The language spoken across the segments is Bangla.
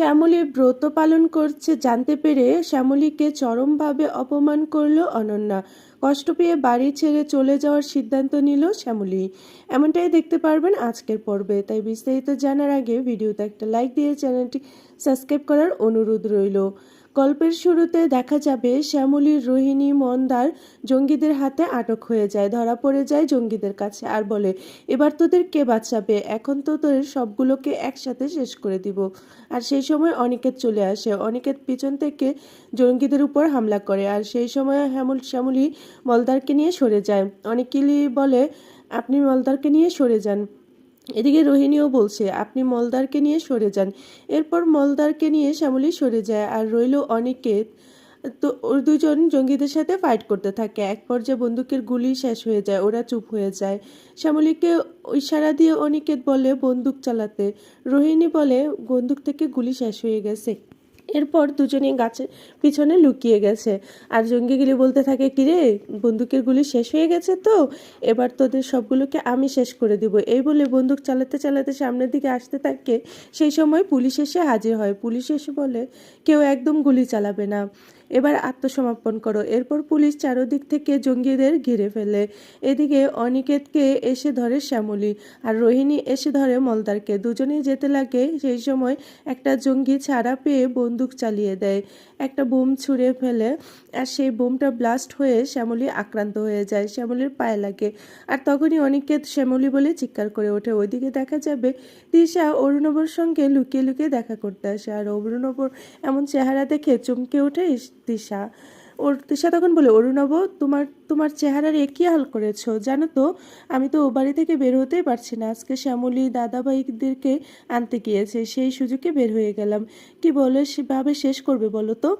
শ্যামলী ব্রত পালন করছে জানতে পেরে শ্যামলীকে চরমভাবে অপমান করল অনন্যা। কষ্ট পেয়ে বাড়ি ছেড়ে চলে যাওয়ার সিদ্ধান্ত নিল শ্যামলী। এমনটাই দেখতে পারবেন আজকের পর্বে। তাই বিস্তারিত জানার আগে ভিডিওতে একটা লাইক দিয়ে চ্যানেলটি সাবস্ক্রাইব করার অনুরোধ রইল। গল্পের শুরুতে দেখা যাবে শ্যামলীর রোহিণী মন্দার জঙ্গিদের হাতে আটক হয়ে যায়, ধরা পড়ে যায় জঙ্গিদের কাছে আর বলে, এবার তোদের কে বাঁচাবে? এখন তো তোদের সবগুলোকে একসাথে শেষ করে দিব। আর সেই সময় অনিকেত চলে আসে। অনিকেত পিছন থেকে জঙ্গিদের উপর হামলা করে আর সেই সময় হেমল, শ্যামলী মলদারকে নিয়ে সরে যায়। অনেকেলি বলে, আপনি মলদারকে নিয়ে সরে যান। এদিকে রোহিণীও বলছে, আপনি মলদারকে নিয়ে সরে যান। এরপর মলদারকে নিয়ে শ্যামলী সরে যায় আর রইল অনেকে তো ওর দুজন জঙ্গিদের সাথে ফাইট করতে থাকে। এক পর্যায়ে বন্দুকের গুলি শেষ হয়ে যায়, ওরা চুপ হয়ে যায়। শ্যামলীকে ইশারা দিয়ে অনিকেত বলে, বন্দুক চালাতে। রোহিণী বলে, বন্দুক থেকে গুলি শেষ হয়ে গেছে। এরপর দুজনেই গাছের পিছনে লুকিয়ে গেছে। আর জঙ্গিগুলি বলতে থাকে, কিরে, বন্দুকের গুলি শেষ হয়ে গেছে তো? এবার তোদের সবগুলোকে আমি শেষ করে দিব। এই বলে বন্দুক চালাতে চালাতে সামনের দিকে আসতে থাকে। সেই সময় পুলিশ এসে হাজির হয়। পুলিশ এসে বলে, কেউ একদম গুলি চালাবে না। এবার আত্মসমর্পণ করো। এরপর পুলিশ চারদিক থেকে জঙ্গিদের ঘিরে ফেলে। এদিকে অনিকেতকে এসে ধরে শ্যামলী আর রোহিণী এসে ধরে মলদারকে দুজনেই যেতে লাগে, সেই সময় একটা জঙ্গি ছাড়া পেয়ে বন্দুক চালিয়ে দেয়। একটা বোম ছুঁড়ে ফেলে আর সেই বোমটা ব্লাস্ট হয়ে শ্যামলি আক্রান্ত হয়ে যায়, শ্যামলির পায়ে লাগে। আর তখনই অনেককে শ্যামলি বলে চিৎকার করে ওঠে। ওইদিকে দেখা যাবে দিশা অরুণবর সঙ্গে লুকিয়ে লুকিয়ে দেখা করতে আসে। আর অরুণবর এমন চেহারা দেখে চমকে ওঠে দিশা। ওর দিশা তখন বলে, অরুণব, তোমার তোমার চেহারার একই হাল করেছ? জানো তো, আমি তো ও বাড়ি থেকে বের হতেই পারছি না। আজকে শ্যামলী দাদাভাইদেরকে আনতে গিয়েছে, সেই সুযোগে বের হয়ে গেলাম। কি বলে, সেভাবে শেষ করবে বলো তো?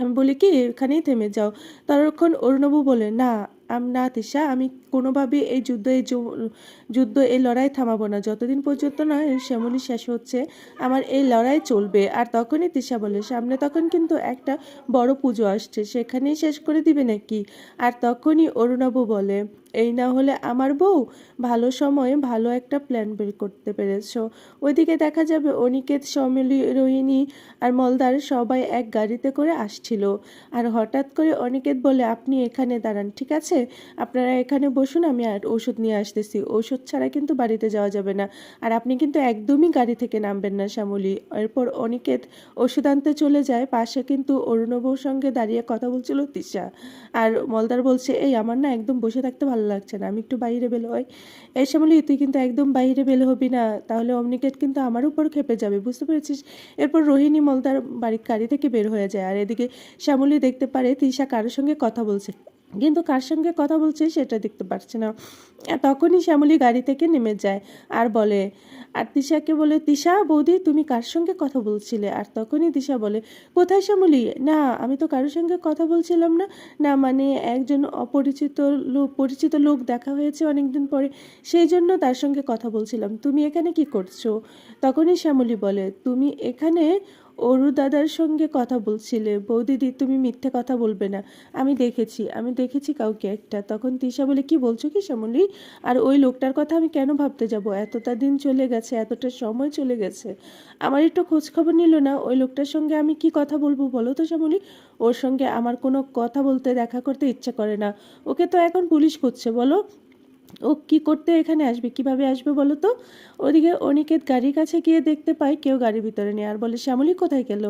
আমি বলি, কি? এখানেই থেমে যাও। তারক্ষণ অরুণবু বলে, না না তিশা, আমি কোনোভাবে এই যুদ্ধ এই যুদ্ধ, এই লড়াই থামাবো না। যতদিন পর্যন্ত না শ্যামলী শেষ হচ্ছে, আমার এই লড়াই চলবে। আর তখনই তিশা বলে, সামনে তখন কিন্তু একটা বড় পুজো আসছে, সেখানেই শেষ করে দিবে নাকি? আর তখনই অরুণাবু বলে, এই না হলে আমার বউ ভালো সময়ে ভালো একটা প্ল্যান বের করতে পেরেছ। ওইদিকে দেখা যাবে অনিকেত, সমিলি, রোহিণী আর মলদার সবাই এক গাড়িতে করে আসছিল। আর হঠাৎ করে অনিকেত বলে, আপনি এখানে দাঁড়ান, ঠিক আছে? আপনারা এখানে বসুন, আমি আর ওষুধ নিয়ে আসতেছি। ওষুধ ছাড়া কিন্তু বাড়িতে যাওয়া যাবে না। আর আপনি কিন্তু একদমই গাড়ি থেকে নামবেন না, শ্যামলী। এরপর অনিকেত ওষুধ আনতে চলে যায়। পাশে কিন্তু অরুণবর সঙ্গে দাঁড়িয়ে কথা বলছিল তিশা আর মলদার বলছে, এই, আমার না একদম বসে থাকতে ভালো লাগছে না, আমি একটু বাইরে বের হই। এই, শ্যামলী, তুই কিন্তু একদম বাইরে বের হবি না, তাহলে অমনিকেট কিন্তু আমার উপর খেপে যাবে, বুঝতে পেরেছিস? এরপর রোহিণী মলদার বাড়ির গাড়ি থেকে বের হয়ে যায়। আর এদিকে শ্যামলী দেখতে পারে তিশা কারোর সঙ্গে কথা বলছে। কিন্তু কার সঙ্গে কথা বলছে সেটা দেখতে পারছে না। তখনই শ্যামলী গাড়ি থেকে নেমে যায় আর বলে, আর তিশাকে বলে, তিশা, বৌদি, তুমি কার সঙ্গে কথা বলছিলে? আর তখনই তিশা বলে, কোথায় শ্যামলী? না, আমি তো কারোর সঙ্গে কথা বলছিলাম না। না মানে একজন অপরিচিত লোক, পরিচিত লোক দেখা হয়েছে অনেকদিন পরে, সেই জন্য তার সঙ্গে কথা বলছিলাম। তুমি এখানে কি করছ? তখনই শ্যামলী বলে, তুমি এখানে অরু দাদার সঙ্গে কথা বলছিলে। বৌদিদি, তুমি মিথ্যে কথা বলবে না। আমি দেখেছি আমি দেখেছি কাউকে একটা। তখন তিশা বলে, কি বলছো কি শ্যামলী? আর ওই লোকটার কথা আমি কেন ভাবতে যাব? এতটা দিন চলে গেছে, এতটা সময় চলে গেছে। আমার একটু খোঁজ খবর নিল না। ওই লোকটার সঙ্গে আমি কি কথা বলব বলো তো শ্যামলী? ওর সঙ্গে আমার কোনো কথা বলতে, দেখা করতে ইচ্ছা করে না। ওকে তো এখন পুলিশ করছে বলো। ও কি করতে এখানে আসবে? কীভাবে আসবে বলো তো? ওদিকে অনিকেত গাড়ির কাছে গিয়ে দেখতে পায় কেউ গাড়ির ভিতরে নেই। আর বলে, শ্যামলী কোথায় গেল?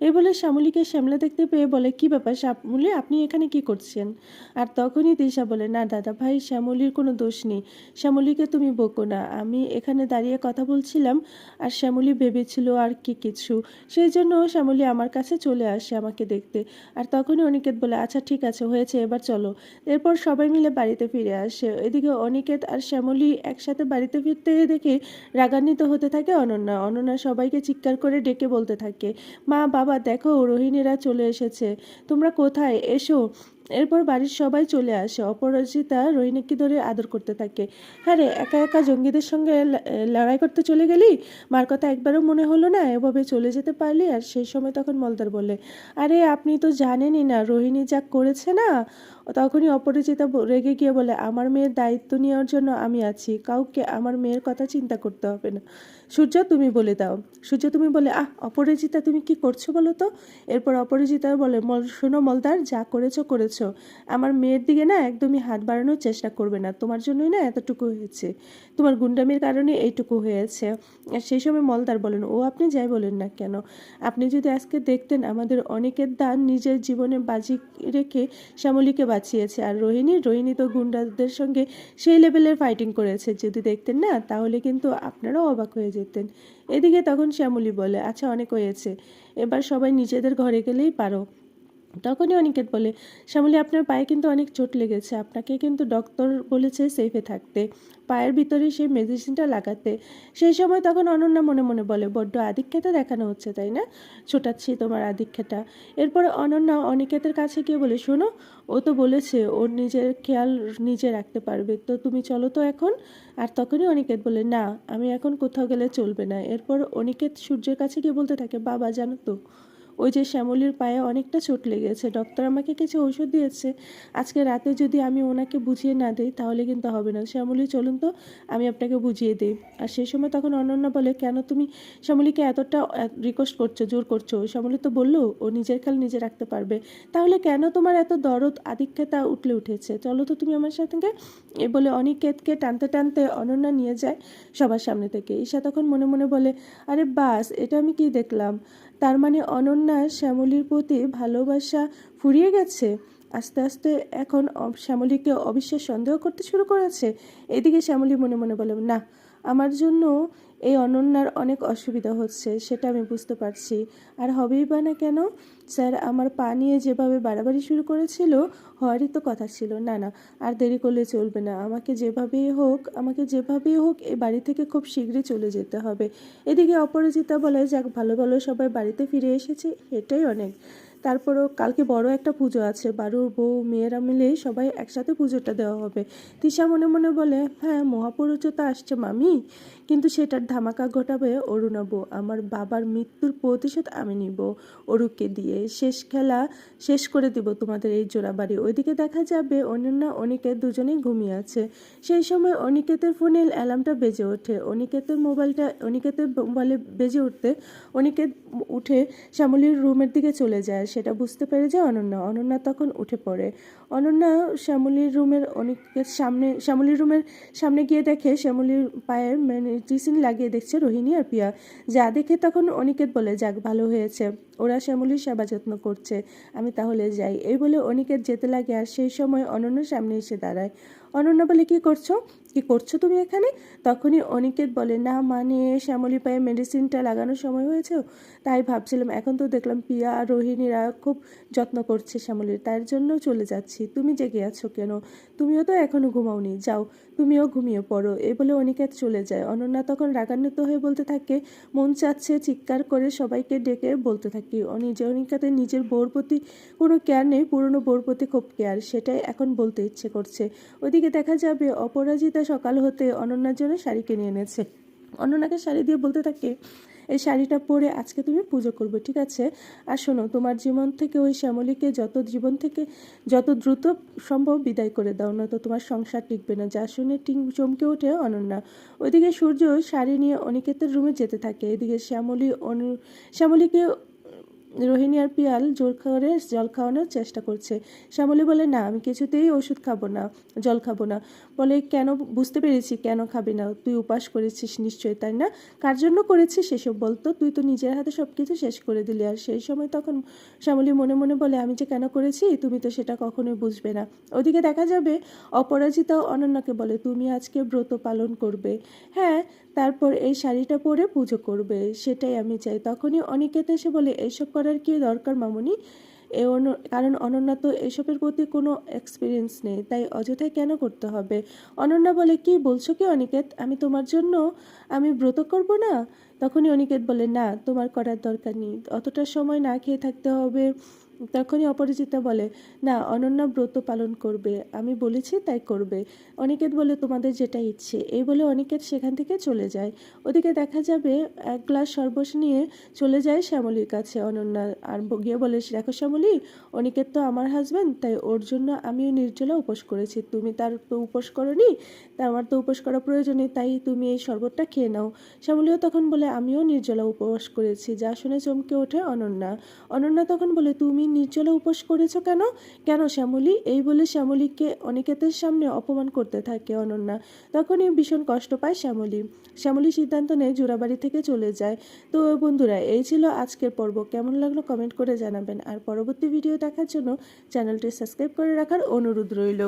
এই বলে, শ্যামলীকে শ্যামলা দেখতে পেয়ে বলে, কি ব্যাপার? শ্যামলী, আপনি এখানে কি করছেন? আর তখনই দিশা বলে, না দাদা ভাই, শ্যামলীর কোনো দোষ নেই। শ্যামলীকে তুমি বকো না। আমি এখানে দাঁড়িয়ে কথা বলছিলাম আর শ্যামলী ভেবেছিল আর কি কিছু। সেই জন্য শ্যামলী আমার কাছে চলে আসে আমাকে দেখতে। আর তখনই অনিকেত বলে আচ্ছা ঠিক আছে, হয়েছে, এবার চলো। এরপর সবাই মিলে বাড়িতে ফিরে আসে। এদিকে অনিকেত আর শ্যামলী একসাথে বাড়িতে ফিরতে দেখে রাগান্বিত হতে থাকে অনন্যা। অনন্যা সবাইকে চিৎকার করে ডেকে বলতে থাকে, মা, বাবা, দেখো, রোহিণীরা চলে এসেছে। তোমরা কোথায়? এসো। এরপর বাড়ির সবাই চলে আসে। অপরাজিতা রোহিণীকে ধরে আদর করতে থাকে হ্যাঁ রে, একা একা জঙ্গিদের সঙ্গে লড়াই করতে চলে গেলি? মার কথা একবারও মনে হলো না? এভাবে চলে যেতে পারলি? আর সেই সময় তখন মলদার বলে, আরে, আপনি তো জানেনই না, রোহিণী যা করেছে না? তখনই অপরিচিতা রেগে গিয়ে বলে, আমার মেয়ের দায়িত্ব নেওয়ার জন্য আমি আছি। কাউকে আমার মেয়ের কথা চিন্তা করতে হবে না। সূর্য, তুমি বলে দাও। সূর্য, তুমি বলে, আহ অপরাজিতা তুমি কি করছ বলো তো? এরপর অপরাজিতা বলে শোনো মলদার, যা করেছ করেছ। আমার মেয়ের দিকে না একদমই হাত বাড়ানোর চেষ্টা করবে না। তোমার জন্যই না এতটুকু হয়েছে। তোমার গুন্ডামির কারণে এইটুকু হয়েছে। সেই সময় মলদার বলেন, ও, আপনি যাই বলেন না কেন? আপনি যদি আজকে দেখতেন আমাদের অনেকের দান নিজের জীবনে বাজি রেখে শ্যামলীকে বাঁচিয়েছে। আর রোহিণী রোহিণী তো গুন্ডাদের সঙ্গে সেই লেভেলের ফাইটিং করেছে। যদি দেখতেন না, তাহলে কিন্তু আপনারাও অবাক হয়ে যেতেন। এদিকে তখন শ্যামলী বলে আচ্ছা অনেক হয়েছে। এবার সবাই নিজেদের ঘরে গেলেই পারো। তখনই অনিকেত বলে, শ্যামলী, আপনার পায়ে কিন্তু অনেক চোট লেগেছে। আপনাকে কিন্তু ডক্টর বলেছে সেফে থাকতে। পায়ের ভিতরে সেই মেডিসিনটা লাগাতে। সেই সময় তখন অনন্যা মনে মনে বলে, বড্ড আধিক্যতা দেখানো হচ্ছে, তাই না? ছোটাচ্ছি তোমার আধিক্যতা এরপরে অনন্যা অনিকেতের কাছে গিয়ে বলে, শোনো, ও তো বলেছে ওর নিজের খেয়াল নিজে রাখতে পারবে। তো তুমি চলো তো এখন। আর তখনই অনিকেত বলে, না, আমি এখন কোথাও গেলে চলবে না। এরপর অনিকেত সূর্যের কাছে গিয়ে বলতে থাকে, বাবা, জানো তো ওই যে শ্যামলীর পায়ে অনেকটা চোট লেগেছে। ডক্টর আমাকে কিছু ওষুধ দিয়েছে। আজকে রাতে যদি আমি ওনাকে বুঝিয়ে না দিই, তাহলে কিন্তু হবে না। শ্যামলী, চলুন তো, আমি আপনাকে বুঝিয়ে দিই। আর সেই সময় তখন অনন্যা বলে, কেন তুমি শ্যামলীকে এতটা রিকোয়েস্ট করছ, জোর করছ? শ্যামলী তো বলল, ও নিজের খেয়াল নিজে রাখতে পারবে। তাহলে কেন তোমার এত দরদ, আধিক্যতা উঠলে উঠেছে? চলো তো তুমি আমার সাথে এ বলে অনিকেতকে টানতে টানতে অনন্যা নিয়ে যায় সবার সামনে থেকে। ঈশা তখন মনে মনে বলে, আরে বাস, এটা আমি কি দেখলাম? তার মানে অনন্যা শ্যামলীর প্রতি ভালোবাসা ফুরিয়ে গেছে। আস্তে আস্তে এখন শ্যামলীকে অবিশ্বাস সন্দেহ করতে শুরু করেছে। এদিকে শ্যামলী মনে মনে বলে, না আমার জন্য এই অনন্যার অনেক অসুবিধা হচ্ছে, সেটা আমি বুঝতে পারছি। আর হবেই বা না কেন, স্যার, আমার পা নিয়ে যেভাবে বাড়াবাড়ি শুরু করেছিল, হওয়ারই তো কথা ছিল। না না, আর দেরি করলে চলবে না। আমাকে যেভাবেই হোক, আমাকে যেভাবেই হোক এই বাড়ি থেকে খুব শীঘ্রই চলে যেতে হবে। এদিকে অপরাজিতা বলে, যাক, ভালো ভালো সবাই বাড়িতে ফিরে এসেছে। এটাই অনেক। তারপরও কালকে বড় একটা পুজো আছে। বারুর বউ, মেয়েরা মিলে সবাই একসাথে পুজোটা দেওয়া হবে। তিশা মনে মনে বলে হ্যাঁ মহাপুরুষও তো আসছে, মামি। কিন্তু সেটার ধামাকা ঘটাবে অরুণাব। আমার বাবার মৃত্যুর প্রতিশোধ আমি নিব। অরুকে দিয়ে শেষ খেলা শেষ করে দিব তোমাদের এই জোড়া বাড়ি। ওইদিকে দেখা যাবে অনন্যা, অনিকেত দুজনেই ঘুমিয়ে আছে। সেই সময় অনিকেতের ফোনে অ্যালার্মটা বেজে ওঠে। অনিকেতের মোবাইলটা, অনিকেতের মোবাইলে বেজে উঠতে, অনিকেত উঠে শ্যামলীর রুমের দিকে চলে যায়। সেটা বুঝতে পেরে যায় অনন্যা। অনন্যা তখন উঠে পড়ে। অনন্যা শ্যামলীর রুমের অনিকের সামনে, শ্যামলীর রুমের সামনে গিয়ে দেখে শ্যামলীর পায়ের মেডিসিন লাগিয়ে দেখছে রোহিণী আর পিয়া। যা দেখে তখন অনিকেত বলে, যাক, ভালো হয়েছে। ওরা শ্যামলীর সেবা যত্ন করছে। আমি তাহলে যাই। এই বলে অনিকেত যেতে লাগে আর সেই সময় অনন্যার সামনে এসে দাঁড়ায়। অনন্যা বলে, কি করছ? কি করছ তুমি এখানে? তখনই অনিকেত বলে, না মানে শ্যামলী পায়ে মেডিসিনটা লাগানোর সময় হয়েছে তাই ভাবছিলাম, এখন তো দেখলাম পিয়া আর রোহিণীরা খুব যত্ন করছে শ্যামলীর, তার জন্য চলে যাচ্ছি। তুমি জেগে আছো কেন? তুমিও তো এখনও ঘুমাওনি, যাও, তুমিও ঘুমিয়ে পড়ো। এ বলে অনিকেত চলে যায়। অনন্যা তখন রাগান্বিত হয়ে বলতে থাকে, মন চাচ্ছে চিৎকার করে সবাইকে ডেকে বলতে থাকি। অনি যে অনিকাতে নিজের বউর প্রতি কোনো কেয়ার নেই, পুরনো বউর প্রতি খুব কেয়ার সেটাই এখন বলতে ইচ্ছে করছে। ওদিকে দেখা যাবে অপরাজিতা সকাল হতে অনন্যার জন্য শাড়ি কিনে এনেছে। অনন্যাকে শাড়ি দিয়ে বলতে থাকে, এই শাড়িটা পরে আজকে তুমি পুজো করবে, ঠিক আছে? আর শোনো, তোমার জীবন থেকে ওই শ্যামলীকে যত জীবন থেকে, যত দ্রুত সম্ভব বিদায় করে দাও না তো তোমার সংসার টিকবে না। যা শুনে টিং চমকে ওঠে অনন্যা। ওইদিকে সূর্য শাড়ি নিয়ে অনিকেতের রুমে যেতে থাকে। এদিকে শ্যামলী অনু, শ্যামলীকে রোহিণী আর পিয়াল জোর করে জল খাওয়ানোর চেষ্টা করছে। শ্যামলী বলে, না, আমি কিছুতেই ওষুধ খাব না, জল খাব না। বলে, কেন, বুঝতে পেরেছি, কেন খাবি না? তুই উপাস করেছিস নিশ্চয়ই, তাই না? কার জন্য করেছিস সেসব বলতো তুই তো নিজের হাতে সব কিছু শেষ করে দিলি। আর সেই সময় তখন শ্যামলী মনে মনে বলে, আমি যে কেন করেছি, তুমি তো সেটা কখনোই বুঝবে না। ওদিকে দেখা যাবে, অপরাজিতা অনন্যাকে বলে, তুমি আজকে ব্রত পালন করবে। হ্যাঁ তারপর এই শাড়িটা পরে পুজো করবে, সেটাই আমি চাই। তখনই অনিকেত এসে বলে, এইসব করার কি দরকার, মামনি? এ কারণ অনন্যা তো এসবের প্রতি কোনো এক্সপিরিয়েন্স নেই, তাই অযথায় কেন করতে হবে? অনন্যা বলে, কি বলছো কি অনিকেত? আমি তোমার জন্য, আমি ব্রত করব না? তখনই অনিকেত বলে, না, তোমার করার দরকার নেই। অতটা সময় না খেয়ে থাকতে হবে। তখনই অপরিচিতা বলে, না, অনন্যা ব্রত পালন করবে। আমি বলেছি তাই করবে। অনিকেত বলে, তোমাদের যেটা ইচ্ছে। এই বলে অনিকেত সেখান থেকে চলে যায়। ওদিকে দেখা যাবে, এক গ্লাস সর্বস নিয়ে চলে যায় শ্যামলীর কাছে অনন্যা। আর গিয়ে বলে, দেখো শ্যামলী, অনিকেত তো আমার হাজব্যান্ড তাই ওর জন্য আমিও নির্জলা উপোস করেছি। তুমি তার তো উপোস করনি, তা আমার তো উপোস করা প্রয়োজন, তাই তুমি এই শরবতটা খেয়ে নাও। শ্যামলীও তখন বলে, আমিও নির্জলা উপবাস করেছি। যা শুনে চমকে ওঠে অনন্যা। অনন্যা তখন বলে, তুমি নির্জলা উপোস করেছ কেন? কেন শ্যামলী? এই বলে শ্যামলীকে অনিকেতের সামনে অপমান করতে থাকে অনন্যা। তখনই ভীষণ কষ্ট পায় শ্যামলী। শ্যামলী সিদ্ধান্ত নেয় জোড়াবাড়ি থেকে চলে যায়। তো বন্ধুরা, এই ছিল আজকের পর্ব। কেমন লাগল কমেন্ট করে জানাবেন। আর পরবর্তী ভিডিও দেখার জন্য চ্যানেলটি সাবস্ক্রাইব করে রাখার অনুরোধ রইল।